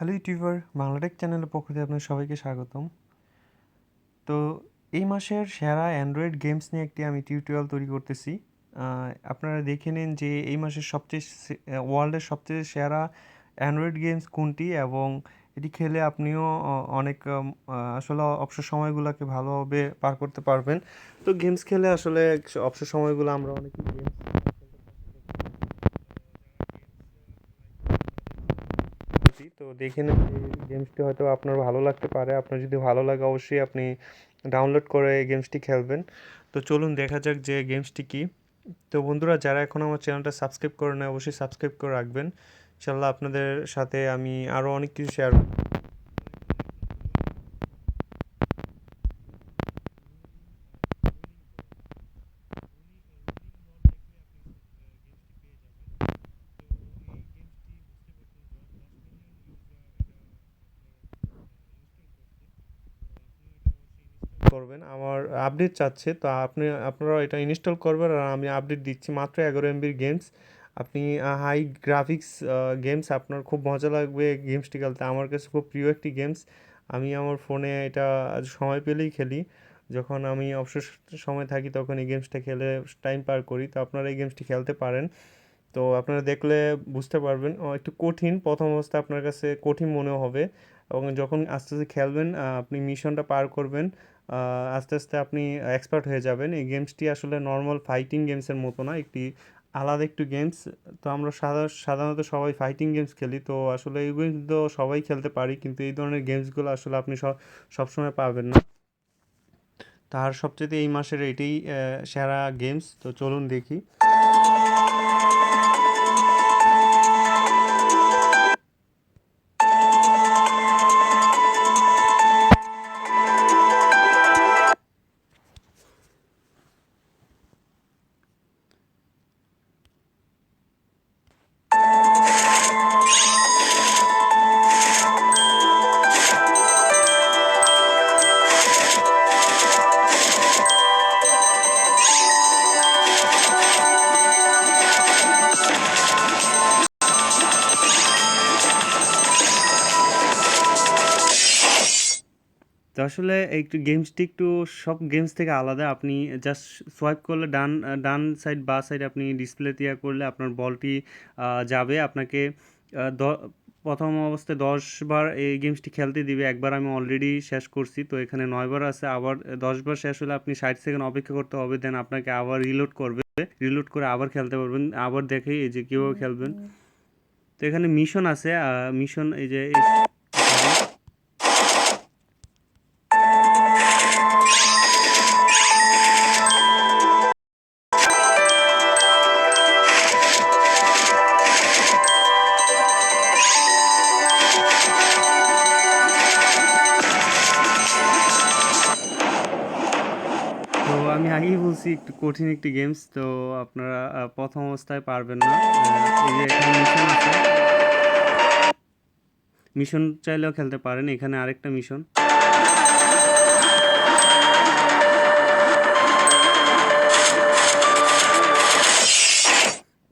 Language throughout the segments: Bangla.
হ্যালো ইউটিউবার, বাংলাটেক চ্যানেলের পক্ষ থেকে আপনার সবাইকে স্বাগতম। তো এই মাসের সেরা অ্যান্ড্রয়েড গেমস নিয়ে একটি আমি টিউটোরিয়াল তৈরি করতেছি। আপনারা দেখে নিন যে এই মাসের সবচেয়ে ওয়ার্ল্ডের সবচেয়ে সেরা অ্যান্ড্রয়েড গেমস কোনটি এবং এটি খেলে আপনিও অনেক আসলে অবসর সময়গুলোকে ভালোভাবে পার করতে পারবেন। তো গেমস খেলে আসলে অবসর সময়গুলো আমরা অনেকেই গেমস করছি। তো দেখে নিন এই গেমসটি হয়তো আপনার ভালো লাগতে পারে। আপনার যদি ভালো লাগে অবশ্যই আপনি ডাউনলোড করে এই গেমসটি খেলবেন। তো চলুন দেখা যাক যে গেমসটি কী। তো বন্ধুরা, যারা এখন আমার চ্যানেলটা সাবস্ক্রাইব করে নেয় অবশ্যই সাবস্ক্রাইব করে রাখবেন। ইনশাল্লাহ আপনাদের সাথে আমি আরও অনেক কিছু শেয়ার করবেন, আমার আপডেট চাচ্ছে, তো আপনি আপনারা এটা ইনস্টল করবেন আর আমি আপডেট দিচ্ছি মাত্র এগারো এমবির গেমস আপনি হাই গ্রাফিক্স গেমস আপনার খুব মজা লাগবে গেমসটি খেলতে। আমার কাছে খুব প্রিয় একটি গেমস আমি আমার ফোনে এটা সময় পেলেই খেলি। যখন আমি অবসর সময় থাকি তখন এই গেমসটা খেলে টাইম পার করি। তো আপনারা এই গেমসটি খেলতে পারেন। তো আপনারা দেখলে বুঝতে পারবেন একটু কঠিন। প্রথম অবস্থা আপনার কাছে কঠিন মনে হবে। এবং যখন আস্তে আস্তে খেলবেন আপনি মিশনটা পার করবেন আস্তে আস্তে আপনি এক্সপার্ট হয়ে যাবেন। এই গেমসটি আসলে নর্মাল ফাইটিং গেমসের মতো না, একটি আলাদা একটু গেমস তো আমরা সাধা- সাধারণত সবাই ফাইটিং গেমস খেলি, তো আসলে এই গেমস তো সবাই খেলতে পারি, কিন্তু এই ধরনের গেমসগুলো আসলে আপনি সব সবসময় পাবেন না। তার সবচেয়ে এই মাসের এটাই সেরা গেমস তো চলুন দেখি। তো আসলে একটু গেমসটি একটু সব গেমস থেকে আলাদা। আপনি জাস্ট সোয়াইপ করলে ডান ডান সাইড বা সাইড আপনি ডিসপ্লে ইয়া করলে আপনার বলটি যাবে। আপনাকে দ- প্রথম অবস্থায় দশ বার এই গেমসটি খেলতে দিবে। একবার আমি অলরেডি শেষ করছি। তো এখানে নয়বার আছে। আবার দশ বার শেষ হলে আপনি ষাট সেকেন্ড অপেক্ষা করতে হবে। দেন আপনাকে আবার রিলোড করবে। রিলোড করে আবার খেলতে পারবেন। আবার দেখে এই যে কীভাবে খেলবেন। তো এখানে মিশন আছে। মিশন এই যে আমি আগেই বলছি, একটু কঠিন একটি গেমস তো আপনারা প্রথম অবস্থায় পারবেন না। মিশন আছে। মিশন চাইলেও খেলতে পারেন, এখানে আরেকটা মিশন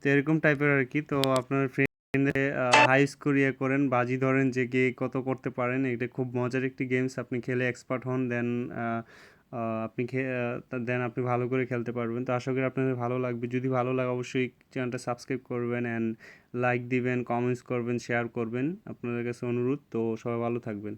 তো এরকম টাইপের আর কি, তো আপনার ফ্রেন্ডে হাই স্কোর ইয়ে করেন, বাজি ধরেন, যে কে কত করতে পারেন, এটা খুব মজার একটি গেমস আপনি খেলে এক্সপার্ট হন দেন আপনি দেন আপনি ভালো করে খেলতে পারবেন। তো আশা করি আপনাদের ভালো লাগবে। যদি ভালো লাগে অবশ্যই চ্যানেলটা সাবস্ক্রাইব করবেন অ্যান্ড লাইক দিবেন কমেন্টস করবেন শেয়ার করবেন। আপনাদের কাছে অনুরোধ। তো সবাই ভালো থাকবেন।